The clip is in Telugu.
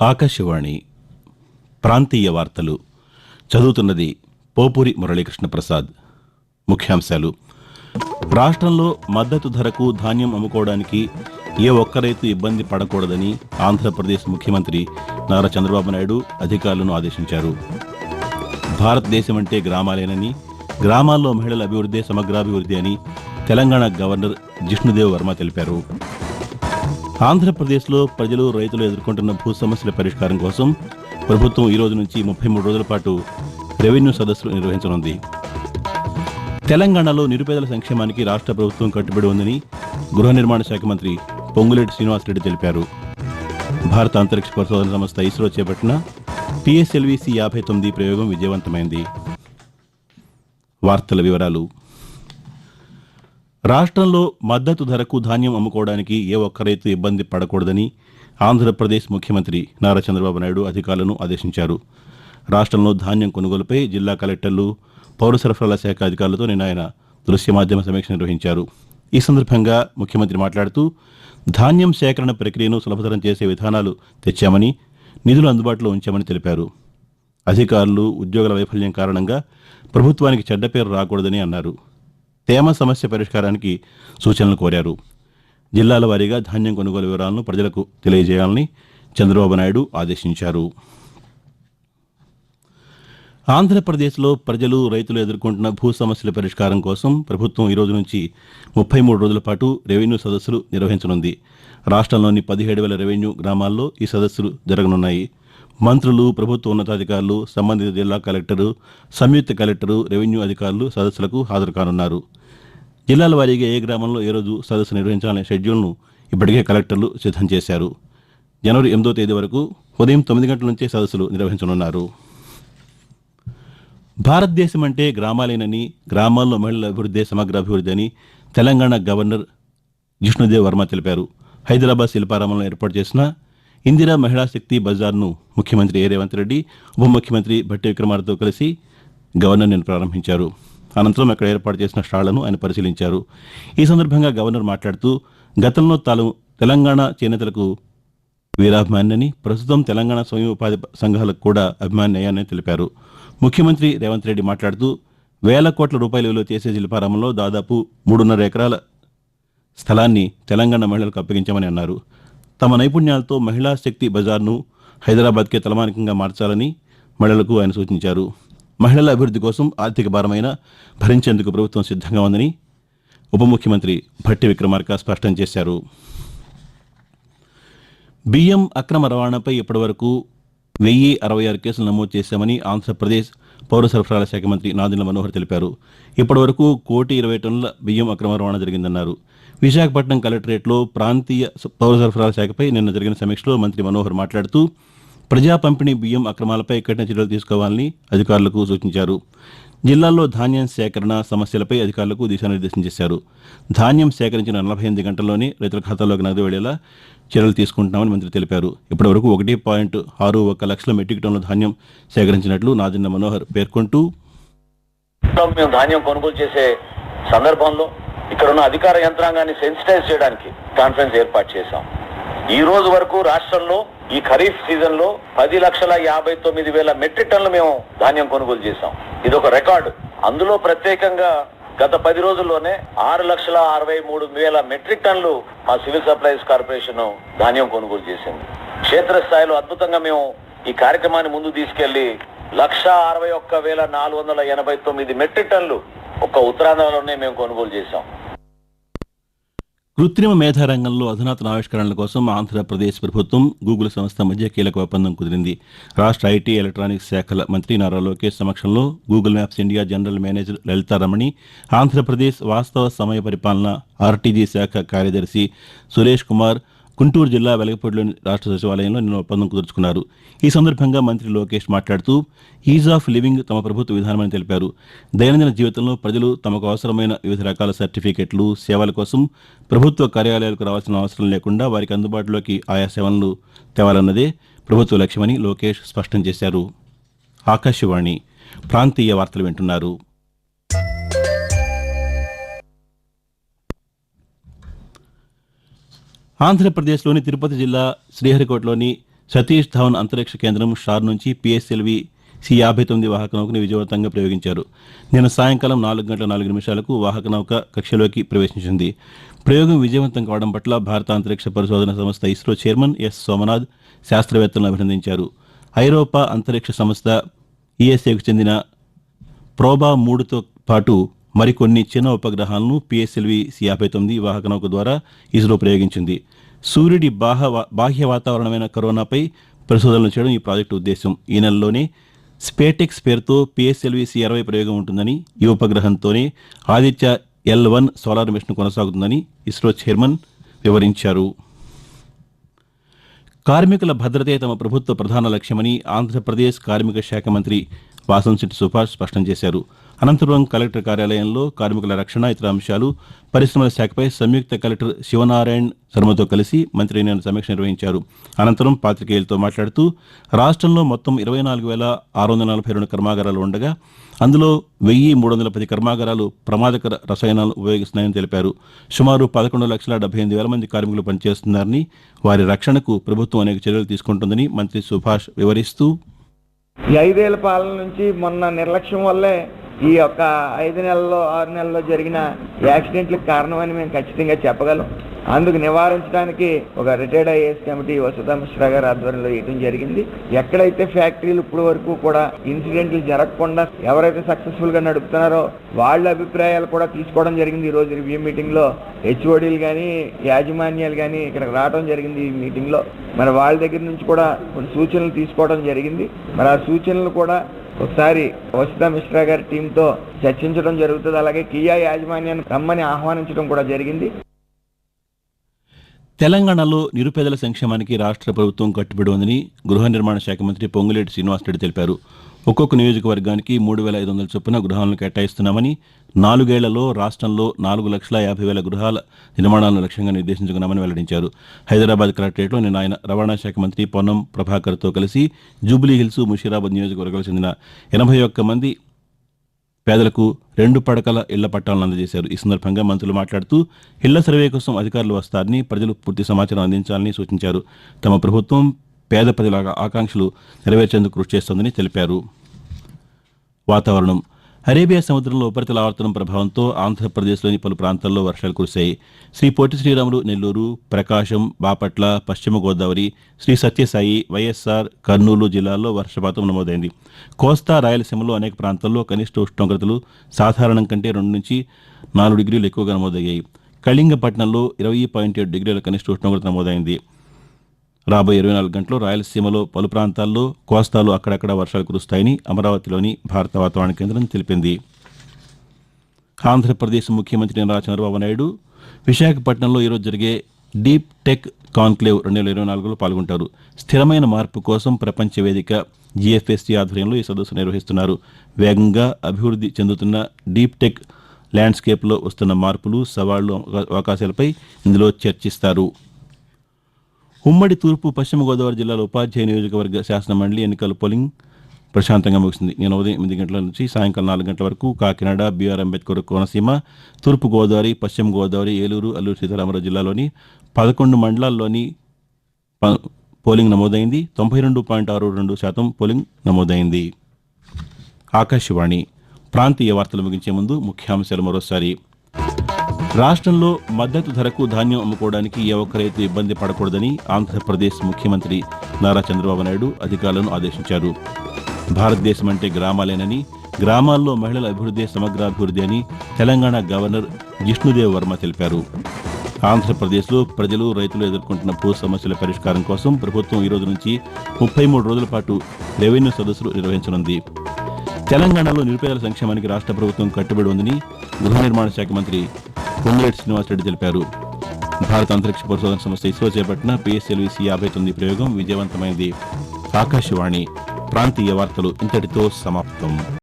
ఆకాశవాణి ప్రాంతీయ వార్తలు చదువుతున్నది పోపూరి మురళీకృష్ణ ప్రసాద్. ముఖ్యాంశాలు. రాష్ట్రంలో మద్దతు ధరకు ధాన్యం అమ్ముకోవడానికి ఏ ఒక్క రైతు ఇబ్బంది పడకూడదని ఆంధ్రప్రదేశ్ ముఖ్యమంత్రి నారా చంద్రబాబు నాయుడు అధికారులను ఆదేశించారు. భారతదేశం అంటే గ్రామాలేనని గ్రామాల్లో మహిళల అభివృద్ధి సమగ్రాభివృద్ధి అని తెలంగాణ గవర్నర్ జిష్ణుదేవ్ వర్మ తెలిపారు. ఆంధ్రప్రదేశ్లో ప్రజలు రైతులు ఎదుర్కొంటున్న భూ సమస్యల పరిష్కారం కోసం ప్రభుత్వం ఈ రోజు నుంచి ముప్పై మూడు రోజుల పాటు రెవెన్యూ సదస్సులు నిర్వహించనుంది. తెలంగాణలో నిరుపేదల సంక్షేమానికి రాష్ట్ర ప్రభుత్వం కట్టుబడి ఉందని గృహ నిర్మాణ శాఖ మంత్రి పొంగులేటి శ్రీనివాసరెడ్డి తెలిపారు. భారత అంతరిక్ష పరిశోధన సంస్థ ఇస్రో చేపట్టిన పిఎస్ఎల్విసి యాభై తొమ్మిది ప్రయోగం విజయవంతమైంది. వార్తల వివరాలు రాష్ట్రంలో మద్దతు ధరకు ధాన్యం అమ్ముకోవడానికి ఏ ఒక్క రైతు ఇబ్బంది పడకూడదని ఆంధ్రప్రదేశ్ ముఖ్యమంత్రి నారా చంద్రబాబు నాయుడు అధికారులను ఆదేశించారు. రాష్ట్రంలో ధాన్యం కొనుగోలుపై జిల్లా కలెక్టర్లు పౌర సరఫరాల శాఖ అధికారులతో నిన్న ఆయన దృశ్య మాధ్యమ సమీక్ష నిర్వహించారు. ఈ సందర్భంగా ముఖ్యమంత్రి మాట్లాడుతూ ధాన్యం సేకరణ ప్రక్రియను సులభతరం చేసే విధానాలు తెచ్చామని నిధులు అందుబాటులో ఉంచామని తెలిపారు. అధికారులు ఉద్యోగుల వైఫల్యం కారణంగా ప్రభుత్వానికి చెడ్డ పేరు రాకూడదని అన్నారు. తేమ సమస్య పరిష్కారానికి సూచనలు కోరారు. జిల్లాల వారీగా ధాన్యం కొనుగోలు వివరాలను ప్రజలకు తెలియజేయాలని చంద్రబాబు నాయుడు ఆదేశించారు. ఆంధ్రప్రదేశ్లో ప్రజలు రైతులు ఎదుర్కొంటున్న భూ సమస్యల పరిష్కారం కోసం ప్రభుత్వం ఈరోజు నుంచి ముప్పై మూడు రోజుల పాటు రెవెన్యూ సదస్సులు నిర్వహించనుంది. రాష్ట్రంలోని పదిహేడు వేల రెవెన్యూ గ్రామాల్లో ఈ సదస్సులు జరగనున్నాయి. మంత్రులు ప్రభుత్వ ఉన్నతాధికారులు సంబంధిత జిల్లా కలెక్టరు సంయుక్త కలెక్టరు రెవెన్యూ అధికారులు సదస్సులకు హాజరు కానున్నారు. జిల్లాల వారీగా ఏ గ్రామంలో ఏ రోజు సదస్సు నిర్వహించాలనే షెడ్యూల్ను ఇప్పటికే కలెక్టర్లు సిద్ధం చేశారు. జనవరి ఎనిమిదో తేదీ వరకు ఉదయం తొమ్మిది గంటల నుంచే సదస్సులు నిర్వహించనున్నారు. భారతదేశం అంటే గ్రామాలేనని గ్రామాల్లో మహిళల అభివృద్ధి సమగ్ర అభివృద్ధి అని తెలంగాణ గవర్నర్ జిష్ణుదేవ్ వర్మ తెలిపారు. హైదరాబాద్ శిల్పారామంలో ఏర్పాటు చేసిన ఇందిరా మహిళా శక్తి బజార్ను ముఖ్యమంత్రి ఏ రేవంత్ రెడ్డి ఉప ముఖ్యమంత్రి భట్టి విక్రమార్తో కలిసి గవర్నర్ నిన్న ప్రారంభించారు. అనంతరం అక్కడ ఏర్పాటు చేసిన స్టాళ్ళను ఆయన పరిశీలించారు. ఈ సందర్భంగా గవర్నర్ మాట్లాడుతూ గతంలో తాను తెలంగాణ చేనేతలకు వీరాభిమాన్యని ప్రస్తుతం తెలంగాణ స్వయం ఉపాధి సంఘాలకు కూడా అభిమాని అయ్యానని తెలిపారు. ముఖ్యమంత్రి రేవంత్ రెడ్డి మాట్లాడుతూ వేల కోట్ల రూపాయల విలువ చేసే శిల్పారామంలో దాదాపు మూడున్నర ఎకరాల స్థలాన్ని తెలంగాణ మహిళలకు అప్పగించామని అన్నారు. తమ నైపుణ్యాలతో మహిళా శక్తి బజార్ను హైదరాబాద్కే తలమానికంగా మార్చాలని మహిళలకు ఆయన సూచించారు. మహిళల అభివృద్ధి కోసం ఆర్థిక భారమైన భరించేందుకు ప్రభుత్వం సిద్ధంగా ఉందని ఉప ముఖ్యమంత్రి భట్టి విక్రమార్క స్పష్టం చేశారు. బియ్యం అక్రమ రవాణాపై ఇప్పటివరకు వెయ్యి అరవై ఆరు కేసులు నమోదు చేశామని ఆంధ్రప్రదేశ్ పౌర సరఫరాల శాఖ మంత్రి నాదిల మనోహర్ తెలిపారు. ఇప్పటివరకు కోటి ఇరవై టన్నుల బియ్యం అక్రమ రవాణా జరిగిందన్నారు. విశాఖపట్నం కలెక్టరేట్లో ప్రాంతీయ స- పౌర సరఫరాల శాఖపై నిన్న జరిగిన సమీక్షలో మంత్రి మనోహర్ మాట్లాడుతూ ప్రజా పంపిణీ బియ్యం అక్రమాలపై కఠిన చర్యలు తీసుకోవాలని అధికారులకు సూచించారు. జిల్లాల్లో ధాన్యం సేకరణ సమస్యలపై అధికారులకు దిశానిర్దేశం చేశారు. ధాన్యం సేకరించిన నలభై ఎనిమిది గంటల్లోనే రైతుల ఖాతాలోకి నగదు వెళ్ళేలా చర్యలు తీసుకుంటున్నామని మంత్రి తెలిపారు. ఇప్పటివరకు ఒకటి పాయింట్ ఆరు ఒక లక్షల మెట్రిక్ టన్నుల ధాన్యం సేకరించినట్లు నాదిన్న మనోహర్ పేర్కొంటూ మేము ధాన్యం కొనుగోలు చేసే సందర్భంలో ఇక్కడ ఉన్న అధికార యంత్రాంగాన్ని సెన్సిటైజ్ చేయడానికి కాన్ఫరెన్స్ ఏర్పాటు చేశాం. ఈ రోజు వరకు రాష్ట్రంలో ఈ ఖరీఫ్ సీజన్లో పది లక్షల యాభై తొమ్మిది వేల మెట్రిక్ టన్నులు మేము ధాన్యం కొనుగోలు చేశాం. ఇది ఒక రికార్డు. అందులో ప్రత్యేకంగా గత పది రోజుల్లోనే ఆరు లక్షల అరవై మూడు వేల మెట్రిక్ టన్నులు మా సివిల్ సప్లైస్ కార్పొరేషన్ ధాన్యం కొనుగోలు చేసింది. క్షేత్రస్థాయిలో అద్భుతంగా మేము ఈ కార్యక్రమాన్ని ముందు తీసుకెళ్ళి లక్ష అరవై ఒక్క వేల నాలుగు వందల ఎనభై తొమ్మిది మెట్రిక్ టన్లు ఒక్క ఉత్తరాంధ్రలోనే మేము కొనుగోలు చేశాం. కృత్రిమ మేధా రంగంలో అధునాతన ఆవిష్కరణల కోసం ఆంధ్రప్రదేశ్ ప్రభుత్వం గూగుల్ సంస్థ మధ్య కీలక ఒప్పందం కుదిరింది. రాష్ట్ర ఐటీ ఎలక్ట్రానిక్స్ శాఖల మంత్రి నారా లోకేష్ సమక్షంలో Google Maps India general manager Lalitharamani Andhra Pradesh వాస్తవ సమయ పరిపాలన ఆర్టీజీ శాఖ కార్యదర్శి సురేష్ కుమార్ గుంటూరు జిల్లా వెలగపూడిలోని రాష్ట్ర సచివాలయంలో నిన్న ఒప్పందం కుదుర్చుకున్నారు. ఈ సందర్భంగా మంత్రి లోకేష్ మాట్లాడుతూ ఈజ్ ఆఫ్ లివింగ్ తమ ప్రభుత్వ విధానమని తెలిపారు. దైనందిన జీవితంలో ప్రజలు తమకు అవసరమైన వివిధ రకాల సర్టిఫికెట్లు సేవల కోసం ప్రభుత్వ కార్యాలయాలకు రావాల్సిన అవసరం లేకుండా వారికి అందుబాటులోకి ఆయా సేవలను తేవాలన్నదే ప్రభుత్వ లక్ష్యమని లోకేష్ స్పష్టం చేశారు. ఆకాశవాణి ప్రాంతీయ వార్తలు వింటున్నారు. ఆంధ్రప్రదేశ్లోని తిరుపతి జిల్లా శ్రీహరికోటలోని సతీష్ ధవన్ అంతరిక్ష కేంద్రం షార్ నుంచి పిఎస్ఎల్వి సి యాభై తొమ్మిది వాహక నౌకను విజయవంతంగా ప్రయోగించారు. నిన్న సాయంకాలం నాలుగు గంటల నాలుగు నిమిషాలకు వాహక నౌక కక్షలోకి ప్రవేశించింది. ప్రయోగం విజయవంతం కావడం పట్ల భారత అంతరిక్ష పరిశోధన సంస్థ ఇస్రో చైర్మన్ ఎస్ సోమనాథ్ శాస్త్రవేత్తలను అభినందించారు. ఐరోపా అంతరిక్ష సంస్థ ఈఎస్ఏకు చెందిన ప్రోబా మూడుతో పాటు మరికొన్ని చిన్న ఉపగ్రహాలను పిఎస్ఎల్వి సి యాభై తొమ్మిది వాహక నౌక ద్వారా ఇస్రో ప్రయోగించింది. సూర్యుడి బాహ బాహ్య వాతావరణమైన కరోనాపై పరిశోధనలు చేయడం ఈ ప్రాజెక్టు ఉద్దేశం. ఈ నెలలోనే స్పేటెక్స్ పేరుతో పిఎస్ఎల్విసీ అరవై ప్రయోగం ఉంటుందని ఈ ఉపగ్రహంతోనే Aditya L one solar mission కొనసాగుతుందని ఇస్రో చైర్మన్ వివరించారు. కార్మికుల భద్రతే తమ ప్రభుత్వ ప్రధాన లక్ష్యమని ఆంధ్రప్రదేశ్ కార్మిక శాఖ మంత్రి వాసంశెట్టి సుభాష్ స్పష్టం చేశారు. అనంతపురం కలెక్టర్ కార్యాలయంలో కార్మికుల రక్షణ ఇతర అంశాలు పరిశ్రమల శాఖపై సంయుక్త కలెక్టర్ శివనారాయణ్ శర్మతో కలిసి మంత్రి నిన్న సమీక్ష నిర్వహించారు. అనంతరం పాతికేయులతో మాట్లాడుతూ రాష్ట్రంలో మొత్తం ఇరవై నాలుగు వేల ఆరు వందల నలభై రెండు కర్మాగారాలు ఉండగా అందులో వెయ్యి మూడు వందల పది కర్మాగారాలు ప్రమాదకర రసాయనాలు ఉపయోగిస్తున్నాయని తెలిపారు. సుమారు పదకొండు లక్షల డెబ్బై ఎనిమిది వేల మంది కార్మికులు పనిచేస్తున్నారని వారి రక్షణకు ప్రభుత్వం అనేక చర్యలు తీసుకుంటుందని మంత్రి సుభాష్ వివరిస్తూ ఈ ఐదేళ్ళ పాలన నుంచి మొన్న నిర్లక్ష్యం వల్లే ఈ యొక్క ఐదు నెలల్లో ఆరు నెలల్లో జరిగిన యాక్సిడెంట్లకు కారణమని మేము ఖచ్చితంగా చెప్పగలం. అందుకు నివారించడానికి ఒక retired IAS committee Vasudha Mishra గారి ఆధ్వర్యంలో వేయడం జరిగింది. ఎక్కడైతే ఫ్యాక్టరీలు ఇప్పుడు వరకు కూడా ఇన్సిడెంట్లు జరగకుండా ఎవరైతే సక్సెస్ఫుల్గా నడుపుతున్నారో వాళ్ళ అభిప్రాయాలు కూడా తీసుకోవడం జరిగింది. ఈ రోజు రివ్యూ మీటింగ్లో హెచ్ఓడీలు కానీ యాజమాన్యాలు కానీ ఇక్కడికి రావడం జరిగింది ఈ మీటింగ్లో. మరి వాళ్ళ దగ్గర నుంచి కూడా కొన్ని సూచనలు తీసుకోవడం జరిగింది. మరి ఆ సూచనలు కూడా ఒకసారి వసుధా మిశ్రా గారి టీంతో చర్చించడం జరుగుతుంది. అలాగే కియా యాజమాన్యాన్ని రమ్మని ఆహ్వానించడం కూడా జరిగింది. తెలంగాణలో నిరుపేదల సంక్షేమానికి రాష్ట్ర ప్రభుత్వం కట్టుబడి ఉందని గృహ నిర్మాణ శాఖ మంత్రి పొంగులేటి శ్రీనివాసరెడ్డి తెలిపారు. ఒక్కొక్క నియోజకవర్గానికి మూడు వేల ఐదు వందల చొప్పున గృహాలను కేటాయిస్తున్నామని నాలుగేళ్ళలో రాష్ట్రంలో నాలుగు లక్షల యాభై వేల గృహాల నిర్మాణాలను లక్ష్యంగా నిర్దేశించుకున్నామని వెల్లడించారు. హైదరాబాద్ కలెక్టరేట్లో నిన్న ఆయన రవాణా శాఖ మంత్రి పొన్నం ప్రభాకర్తో కలిసి జూబ్లీ హిల్స్ ముషీరాబాద్ నియోజకవర్గాలకు చెందిన ఎనభై ఒక్క మంది పేదలకు రెండు పడకల ఇళ్ళ పట్టాలను అందజేశారు. ఈ సందర్భంగా మంత్రులు మాట్లాడుతూ ఇళ్ళ సర్వే కోసం అధికారులు వస్తారని ప్రజలు పూర్తి సమాచారం అందించాలని సూచించారు. తమ ప్రభుత్వం పేద ప్రజల ఆకాంక్షలు నెరవేర్చేందుకు కృషి చేస్తోందని తెలిపారు. వాతావరణం అరేబియా సముద్రంలో ఉపరితల ఆవర్తనం ప్రభావంతో ఆంధ్రప్రదేశ్లోని పలు ప్రాంతాల్లో వర్షాలు కురిశాయి. శ్రీ పొట్టి శ్రీరాములు నెల్లూరు ప్రకాశం బాపట్ల పశ్చిమ గోదావరి శ్రీ సత్యసాయి వైఎస్ఆర్ కర్నూలు జిల్లాల్లో వర్షపాతం నమోదైంది. కోస్తా రాయలసీమలో అనేక ప్రాంతాల్లో కనిష్ట ఉష్ణోగ్రతలు సాధారణం కంటే రెండు నుంచి నాలుగు డిగ్రీలు ఎక్కువగా నమోదయ్యాయి. కళింగపట్నంలో ఇరవై పాయింట్ ఏడు డిగ్రీల కనిష్ట ఉష్ణోగ్రత నమోదైంది. రాబోయే ఇరవై నాలుగు గంటల్లో రాయలసీమలో పలు ప్రాంతాల్లో కోస్తాలు అక్కడక్కడ వర్షాలు కురుస్తాయని అమరావతిలోని భారత వాతావరణ కేంద్రం తెలిపింది. ఆంధ్రప్రదేశ్ ముఖ్యమంత్రి నారా చంద్రబాబు నాయుడు విశాఖపట్నంలో ఈరోజు జరిగే డీప్ టెక్ కాన్క్లేవ్ రెండు వేల ఇరవై నాలుగులో పాల్గొంటారు. స్థిరమైన మార్పు కోసం ప్రపంచ వేదిక జీఎఫ్ఎస్టీ ఆధ్వర్యంలో ఈ సదస్సు నిర్వహిస్తున్నారు. వేగంగా అభివృద్ధి చెందుతున్న డీప్ టెక్ ల్యాండ్స్కేప్లో వస్తున్న మార్పులు సవాళ్ళు అవకాశాలపై ఇందులో చర్చిస్తారు. ఉమ్మడి తూర్పు పశ్చిమ గోదావరి జిల్లాలో ఉపాధ్యాయ నియోజకవర్గ శాసన మండలి ఎన్నికల పోలింగ్ ప్రశాంతంగా ముగిసింది. నేను ఉదయం ఎనిమిది గంటల నుంచి సాయంకాలం నాలుగు గంటల వరకు కాకినాడ బీఆర్ అంబేద్కర్ కోనసీమ తూర్పు గోదావరి పశ్చిమ గోదావరి ఏలూరు అల్లూరు సీతారామరాజు జిల్లాలోని పదకొండు మండలాల్లోని పోలింగ్ నమోదైంది. తొంభై రెండు పాయింట్ ఆరు రెండు శాతం పోలింగ్ నమోదైంది. ఆకాశవాణి ప్రాంతీయ వార్తలు ముగించే ముందు ముఖ్యాంశాలు మరోసారి. రాష్ట్రంలో మద్దతు ధరకు ధాన్యం అమ్ముకోవడానికి ఏ ఒక్క రైతు ఇబ్బంది పడకూడదని ఆంధ్రప్రదేశ్ ముఖ్యమంత్రి నారా చంద్రబాబు నాయుడు అధికారులను ఆదేశించారు. భారతదేశం అంటే గ్రామాలేనని గ్రామాల్లో మహిళల అభివృద్ధి సమగ్రాభివృద్ధి అని తెలంగాణ గవర్నర్ జిష్ణుదేవ్ వర్మ తెలిపారు. ఆంధ్రప్రదేశ్లో ప్రజలు రైతులు ఎదుర్కొంటున్న భూ సమస్యల పరిష్కారం కోసం ప్రభుత్వం ఈ రోజు నుంచి ముప్పై మూడు రోజుల పాటు రెవెన్యూ సదస్సులు నిర్వహించనుంది. తెలంగాణలో నిరుపేదల సంక్షేమానికి రాష్ట్ర ప్రభుత్వం కట్టుబడి ఉందని గృహ నిర్మాణ శాఖ మంత్రి పొంగులేటి శ్రీనివాసరెడ్డి తెలిపారు. భారత అంతరిక్ష పరిశోధన సంస్థ ఇస్రో చేపట్టిన పిఎస్ఎల్విసి యాభై తొమ్మిది ప్రయోగం విజయవంతమైంది. ఆకాశవాణి ప్రాంతీయ వార్తలు ఇంతటితో సమాప్తం.